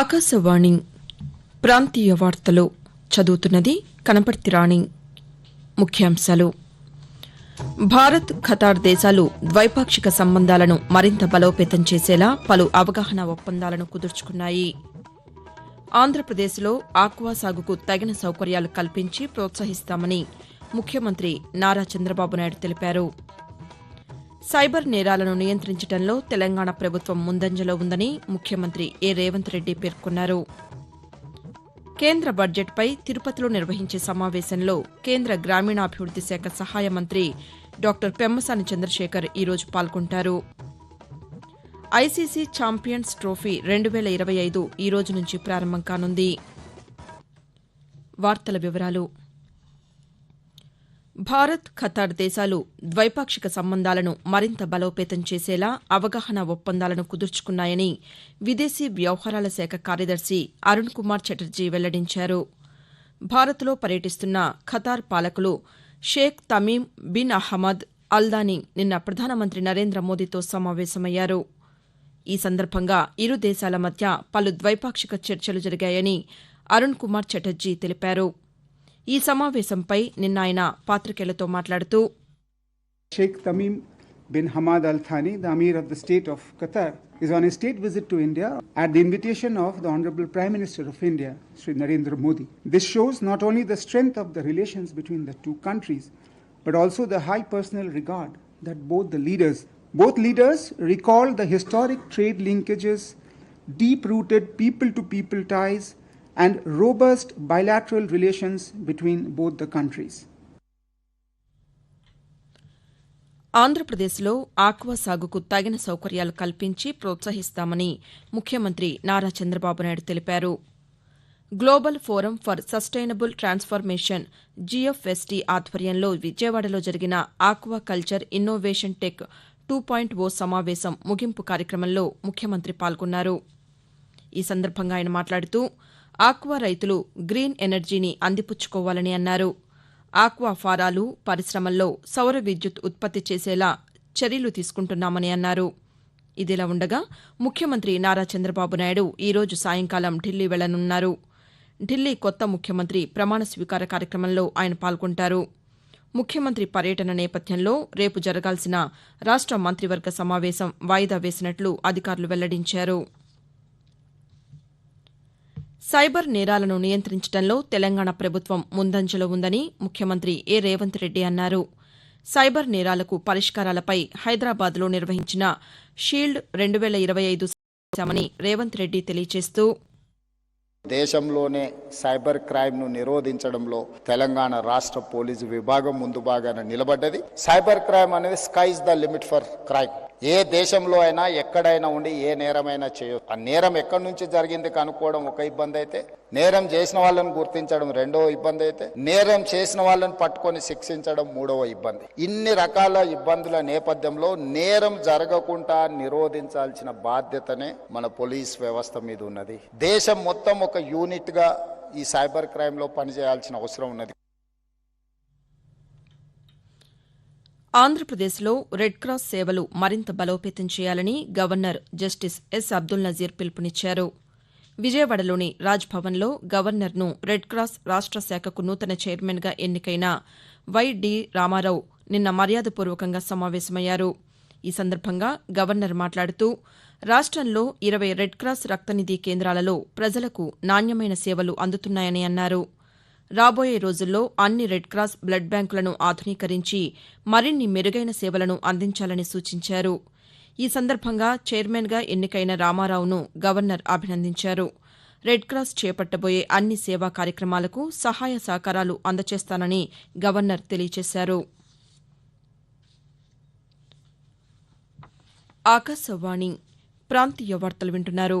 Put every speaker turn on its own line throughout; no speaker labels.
ఆకాశవాణి ప్రాంతీయ వార్తలు చదువుతున్నది కనపర్తి రాణి ముఖ్యాంశాలు భారత్ ఖతార్ దేశాలు ద్వైపాక్షిక సంబంధాలను మరింత బలోపేతం చేసేలా పలు అవగాహన ఒప్పందాలను కుదుర్చుకున్నాయి ఆంధ్రప్రదేశ్లో ఆక్వా సాగుకు తగిన సౌకర్యాలు కల్పించి ప్రోత్సహిస్తామని ముఖ్యమంత్రి నారా చంద్రబాబు నాయుడు తెలిపారు సైబర్ నేరాలను నియంత్రించడంలో తెలంగాణ ప్రభుత్వం ముందంజలో ఉందని ముఖ్యమంత్రి ఏ రేవంత్ రెడ్డి పేర్కొన్నారు కేంద్ర బడ్జెట్పై తిరుపతిలో నిర్వహించే సమావేశంలో కేంద్ర గ్రామీణాభివృద్ది శాఖ సహాయ మంత్రి డాక్టర్ పెమ్మసాని చంద్రశేఖర్ ఈరోజు పాల్గొంటారు ఐసీసీ ఛాంపియన్స్ ట్రోఫీ రెండు వేల ఇరవై ఐదు ఈ రోజు నుంచి ప్రారంభం కానుంది వార్తల వివరాలు భారత్ ఖతార్ దేశాలు ద్వైపాక్షిక సంబంధాలను మరింత బలోపేతం చేసేలా అవగాహన ఒప్పందాలను కుదుర్చుకున్నాయని విదేశీ వ్యవహారాల శాఖ కార్యదర్శి అరుణ్ కుమార్ చటర్జీ వెల్లడించారు భారత్లో పర్యటిస్తున్న ఖతార్ పాలకులు Sheikh Tamim bin Ahmad Al Thani నిన్న ప్రధానమంత్రి నరేంద్ర మోదీతో సమావేశమయ్యారు ఈ సందర్భంగా ఇరు దేశాల మధ్య పలు ద్వైపాక్షిక చర్చలు జరిగాయని అరుణ్ కుమార్ చటర్జీ తెలిపారు ఈ సమావేశంపై bin Hamad Al Thani, the Amir of the State of Qatar, is on a state visit to India at the invitation of the Honorable Prime Minister of India, Sri Narendra Modi. This shows not only the strength of the relations between the two countries, but also the high personal regard that both leaders, both leaders recall the historic trade linkages, deep-rooted people-to-people ties, and robust bilateral relations between both the countries. ఆంధ్రప్రదేశ్లో aqua సాగుకు తగిన సౌకర్యాలు కల్పించి ప్రోత్సహిస్తామని ముఖ్యమంత్రి నారా చంద్రబాబు నాయుడు తెలిపారు global forum for sustainable transformation GFST ఆధ్వర్యంలో విజయవాడలో జరిగిన aquaculture innovation tech two point O సమావేశం ముగింపు కార్యక్రమంలో ముఖ్యమంత్రి పాల్గొన్నారు ఈ సందర్భంగా ఆయన మాట్లాడుతూ ఆక్వా రైతులు గ్రీన్ ఎనర్జీని అందిపుచ్చుకోవాలని అన్నారు ఆక్వా ఫారాలు పరిశమల్లో సౌర విద్యుత్ ఉత్పత్తి చేసేలా చర్యలు తీసుకుంటున్నామని అన్నారు ఇదిలా ఉండగా ముఖ్యమంత్రి నారా చంద్రబాబు నాయుడు ఈరోజు సాయంకాలం ఢిల్లీ వెళ్లనున్నారు ఢిల్లీ కొత్త ముఖ్యమంత్రి ప్రమాణ స్వీకార కార్యక్రమంలో ఆయన పాల్గొంటారు ముఖ్యమంత్రి పర్యటన నేపథ్యంలో రేపు జరగాల్సిన రాష్ట మంత్రివర్గ సమావేశం వాయిదా వేసినట్లు అధికారులు వెల్లడించారు సైబర్ నేరాలను నియంతించడంలో తెలంగాణ ప్రభుత్వం ముందంజలో ఉందని ముఖ్యమంత్రి ఏ రేవంత్ రెడ్డి అన్నారు సైబర్ నేరాలకు పరిష్కారాలపై హైదరాబాద్లో నిర్వహించిన షీల్డ్ రెండు వేల ఇరవై ఐదు సమావేశామని రేవంత్ రెడ్డి తెలియజేస్తూ దేశంలోనే సైబర్ క్రైమ్ను నిరోధించడంలో తెలంగాణ రాష్ట్ర పోలీసు విభాగం ముందు భాగాన నిలబడ్డది సైబర్ క్రైమ్ అనేది skies the limit for crime ఏ దేశంలో అయినా ఎక్కడైనా ఉండి ఏ నేరమైనా చేయొచ్చు ఆ నేరం ఎక్కడి నుంచి జరిగింది కనుక్కోవడం ఒక ఇబ్బంది అయితే నేరం చేసిన వాళ్ళని గుర్తించడం రెండవ ఇబ్బంది అయితే నేరం చేసిన వాళ్ళని పట్టుకొని శిక్షించడం మూడవ ఇబ్బంది ఇన్ని రకాల ఇబ్బందుల నేపథ్యంలో నేరం జరగకుండా నిరోధించాల్సిన బాధ్యతనే మన పోలీస్ వ్యవస్థ మీద ఉన్నది దేశం మొత్తం ఒక యూనిట్గా ఈ సైబర్ క్రైమ్లో పనిచేయాల్సిన అవసరం ఉన్నది ఆంధ్రప్రదేశ్లో రెడ్క్రాస్ సేవలు మరింత బలోపేతం చేయాలని governor justice S Abdul Nazeer పిలుపునిచ్చారు విజయవాడలోని రాజ్భవన్లో గవర్నర్ను రెడ్క్రాస్ రాష్ట శాఖకు నూతన చైర్మన్గా ఎన్నికైన వై డి రామారావు నిన్న మర్యాదపూర్వకంగా సమావేశమయ్యారు ఈ సందర్భంగా గవర్నర్ మాట్లాడుతూ రాష్టంలో ఇరవై రెడ్క్రాస్ రక్తనిధి కేంద్రాలలో ప్రజలకు నాణ్యమైన సేవలు అందుతున్నాయని అన్నారు రాబోయే రోజుల్లో అన్ని రెడ్క్రాస్ బ్లడ్ బ్యాంకులను ఆధునీకరించి మరిన్ని మెరుగైన సేవలను అందించాలని సూచించారు ఈ సందర్భంగా చైర్మన్గా ఎన్నికైన రామారావును గవర్నర్ అభినందించారు రెడ్క్రాస్ చేపట్టబోయే అన్ని సేవా కార్యక్రమాలకు సహాయ సహకారాలు అందజేస్తానని గవర్నర్ తెలియజేశారు ఆకాశవాణి ప్రాంతీయ వార్తలు వింటున్నారు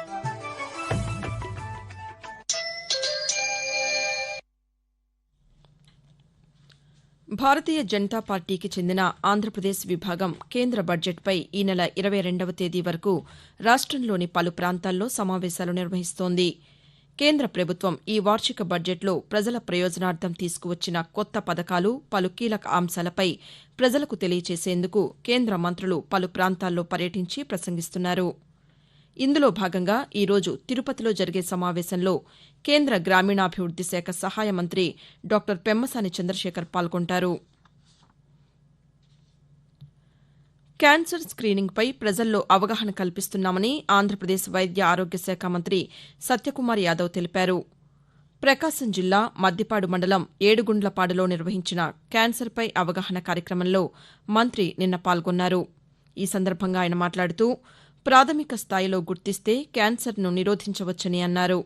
భారతీయ జనతా పార్టీకి చెందిన ఆంధ్రప్రదేశ్ విభాగం కేంద్ర బడ్జెట్పై ఈ నెల ఇరవై రెండవ తేదీ వరకు రాష్ట్రంలోని పలు ప్రాంతాల్లో సమావేశాలు నిర్వహిస్తోంది కేంద్ర ప్రభుత్వం ఈ వార్షిక బడ్జెట్లో ప్రజల ప్రయోజనార్థం తీసుకువచ్చిన కొత్త పథకాలు పలు కీలక అంశాలపై ప్రజలకు తెలియచేసేందుకు కేంద్ర మంత్రులు పలు ప్రాంతాల్లో పర్యటించి ప్రసంగిస్తున్నారు ఇందులో భాగంగా ఈరోజు తిరుపతిలో జరిగే సమావేశంలో కేంద్ర గ్రామీణాభివృద్ది శాఖ సహాయ మంత్రి డాక్టర్ పెమ్మసాని చంద్రశేఖర్ పాల్గొంటారు క్యాన్సర్ స్క్రీనింగ్పై ప్రజల్లో అవగాహన కల్పిస్తున్నామని ఆంధ్రప్రదేశ్ వైద్య ఆరోగ్య శాఖ మంత్రి సత్యకుమార్ యాదవ్ తెలిపారు ప్రకాశం జిల్లా మద్దిపాడు మండలం ఏడుగుండ్లపాడులో నిర్వహించిన క్యాన్సర్పై అవగాహన కార్యక్రమంలో మంత్రి నిన్న పాల్గొన్నారు ఈ సందర్భంగా ఆయన మాట్లాడుతూ ప్రాథమిక స్థాయిలో గుర్తిస్తే క్యాన్సర్ను నిరోధించవచ్చని అన్నారు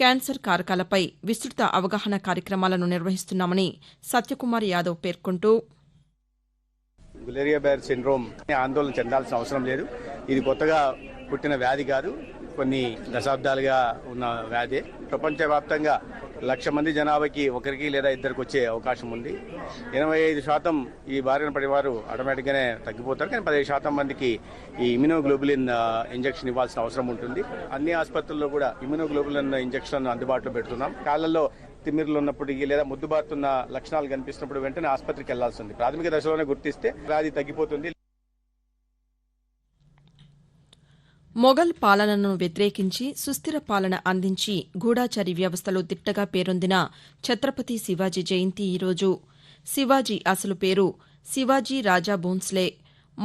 క్యాన్సర్ కారకాలపై విస్తృత అవగాహన కార్యక్రమాలను నిర్వహిస్తున్నామని సత్యకుమార్ యాదవ్ పేర్కొంటూ గులేరియా బేర్ సిండ్రోమ్ ఆందోళన చెందాల్సిన అవసరం లేదు ఇది కొత్తగా పుట్టిన వ్యాధి కాదు కొన్ని దశాబ్దాలుగా ఉన్న వ్యాధి ప్రపంచవ్యాప్తంగా లక్ష మంది జనాభాకి ఒకరికి లేదా ఇద్దరికి వచ్చే అవకాశం ఉంది ఎనభై ఐదు శాతం ఈ బారిన పడేవారు ఆటోమేటిక్గానే తగ్గిపోతారు కానీ పదిహేను శాతం మందికి ఈ ఇమ్యూనోగ్లోబులిన్ ఇంజెక్షన్ ఇవ్వాల్సిన అవసరం ఉంటుంది అన్ని ఆసుపత్రుల్లో కూడా ఇమ్యూనోగ్లోబులిన్ ఇంజక్షన్ అందుబాటులో పెడుతున్నాం కాళ్ళల్లో తిమ్మిర్లు ఉన్నప్పటికీ లేదా ముద్దుబారుతున్న లక్షణాలు కనిపిస్తున్నప్పుడు వెంటనే ఆసుపత్రికి వెళ్లాల్సింది ప్రాథమిక దశలోనే గుర్తిస్తే వ్యాధి తగ్గిపోతుంది మొఘల్ పాలనను వ్యతిరేకించి సుస్థిర పాలన అందించి గూఢాచారి వ్యవస్థలో దిట్టగా పేరొందిన ఛత్రపతి శివాజీ జయంతి ఈరోజు శివాజీ అసలు పేరు శివాజీ రాజా భోన్స్లే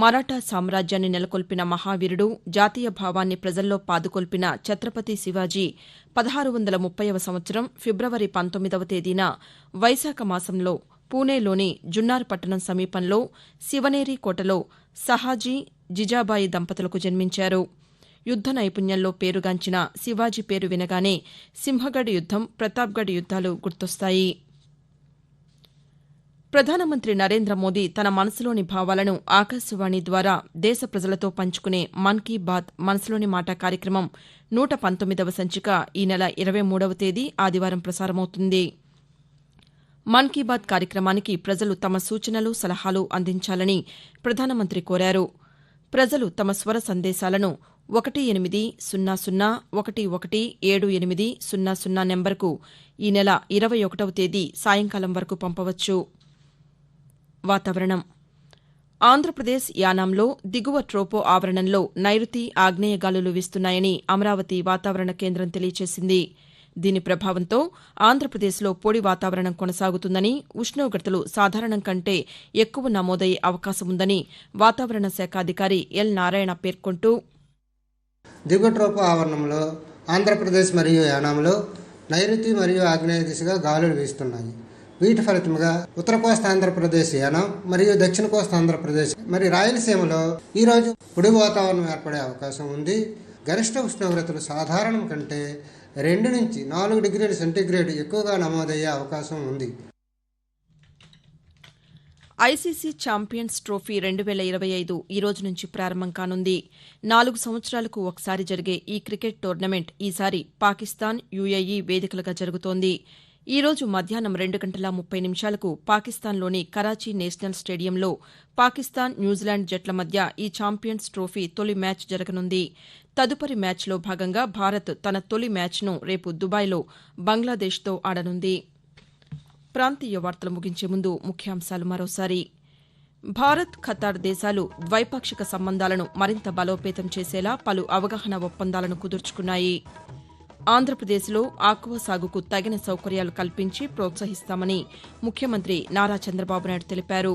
మరాఠా సామ్రాజ్యాన్ని నెలకొల్పిన మహావీరుడు జాతీయ భావాన్ని ప్రజల్లో పాదుకొల్పిన ఛత్రపతి శివాజీ పదహారు వందల ముప్పైవ సంవత్సరం ఫిబ్రవరి పంతొమ్మిదవ తేదీన వైశాఖ మాసంలో పూణేలోని జున్నార్ పట్టణం సమీపంలో శివనేరి కోటలో సహాజీ జిజాబాయి దంపతులకు జన్మించారు యుద్ద నైపుణ్యంలో పేరుగాంచిన శివాజీ పేరు వినగానే సింహగఢ్ యుద్దం ప్రతాప్గఢ్ యుద్దాలు గుర్తొస్తాయి ప్రధానమంత్రి నరేంద్ర మోదీ తన మనసులోని భావాలను ఆకాశవాణి ద్వారా దేశ ప్రజలతో పంచుకునే మన్ కీ బాత్ మనసులోని మాట కార్యక్రమం నూట పంతొమ్మిదవ సంచిక ఈ నెల ఇరవై మూడవ తేదీ ఆదివారం ప్రసారమవుతుంది మన్ కీ బాత్ కార్యక్రమానికి ప్రజలు తమ సూచనలు సలహాలు అందించాలని ప్రధానమంత్రి కోరారు ప్రజలు తమ స్వర సందేశాలను ఒకటి ఎనిమిది సున్నా సున్నా ఒకటి ఒకటి ఏడు ఎనిమిది సున్నా సున్నా నెంబర్కు ఈ నెల ఇరవై ఒకటవ తేదీ సాయంకాలం వరకు పంపవచ్చు వాతావరణం ఆంధ్రప్రదేశ్ యానాంలో దిగువ ట్రోపో ఆవరణంలో నైరుతి ఆగ్నేయ గాలులు వీస్తున్నాయని అమరావతి వాతావరణ కేంద్రం తెలియజేసింది దీని ప్రభావంతో ఆంధ్రప్రదేశ్లో పొడి వాతావరణం కొనసాగుతుందని ఉష్ణోగ్రతలు సాధారణం కంటే ఎక్కువ నమోదయ్యే అవకాశం ఉందని వాతావరణ శాఖ అధికారి ఎల్ నారాయణ పేర్కొంటూ దిగుట్రోపు ఆవరణంలో ఆంధ్రప్రదేశ్ మరియు యానాంలో నైరుతి మరియు ఆగ్నేయ దిశగా గాలులు వీస్తున్నాయి వీటి ఫలితంగా ఉత్తర కోస్తా ఆంధ్రప్రదేశ్ యానం మరియు దక్షిణ కోస్తా ఆంధ్రప్రదేశ్ మరి రాయలసీమలో ఈరోజు పొడి వాతావరణం ఏర్పడే అవకాశం ఉంది గరిష్ట ఉష్ణోగ్రతలు సాధారణం కంటే రెండు నుంచి నాలుగు డిగ్రీల సెంటీగ్రేడ్ ఎక్కువగా నమోదయ్యే అవకాశం ఉంది ఐసీసీ ఛాంపియన్స్ ట్రోఫీ రెండు వేల ఇరవై ఐదు ఈ రోజు నుంచి ప్రారంభం కానుంది నాలుగు సంవత్సరాలకు ఒకసారి జరిగే ఈ క్రికెట్ టోర్నమెంట్ ఈసారి పాకిస్తాన్ యుఏఈ వేదికలుగా జరుగుతోంది ఈ రోజు మధ్యాహ్నం రెండు గంటల ముప్పై నిమిషాలకు పాకిస్తాన్లోని కరాచీ నేషనల్ స్టేడియంలో పాకిస్తాన్ న్యూజిలాండ్ జట్ల మధ్య ఈ ఛాంపియన్స్ ట్రోఫీ తొలి మ్యాచ్ జరగనుంది తదుపరి మ్యాచ్లో భాగంగా భారత్ తన తొలి మ్యాచ్ను రేపు దుబాయ్లో బంగ్లాదేశ్తో ఆడనుంది ప్రాంతీయ వార్తలు ముగించే ముందు ముఖ్యాంశాలు మరోసారి భారత్ ఖతార్ దేశాలు ద్వైపాక్షిక సంబంధాలను మరింత బలోపేతం చేసేలా పలు అవగాహన ఒప్పందాలను కుదుర్చుకున్నాయి ఆంధ్రప్రదేశ్లో ఆక్వా సాగుకు తగిన సౌకర్యాలు కల్పించి ప్రోత్సహిస్తామని ముఖ్యమంత్రి నారా చంద్రబాబు నాయుడు తెలిపారు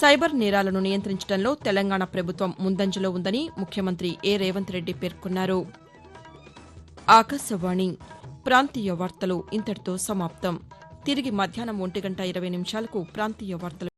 సైబర్ నేరాలను నియంత్రించడంలో తెలంగాణ ప్రభుత్వం ముందంజలో ఉందని ముఖ్యమంత్రి ఏ రేవంత్ రెడ్డి పేర్కొన్నారు ఆకాశవాణి ప్రాంతీయ వార్తలు ఇంతటితో సమాప్తం తిరిగి మధ్యాహ్నం ఒంటి గంట ఇరవై నిమిషాలకు ప్రాంతీయ వార్తలు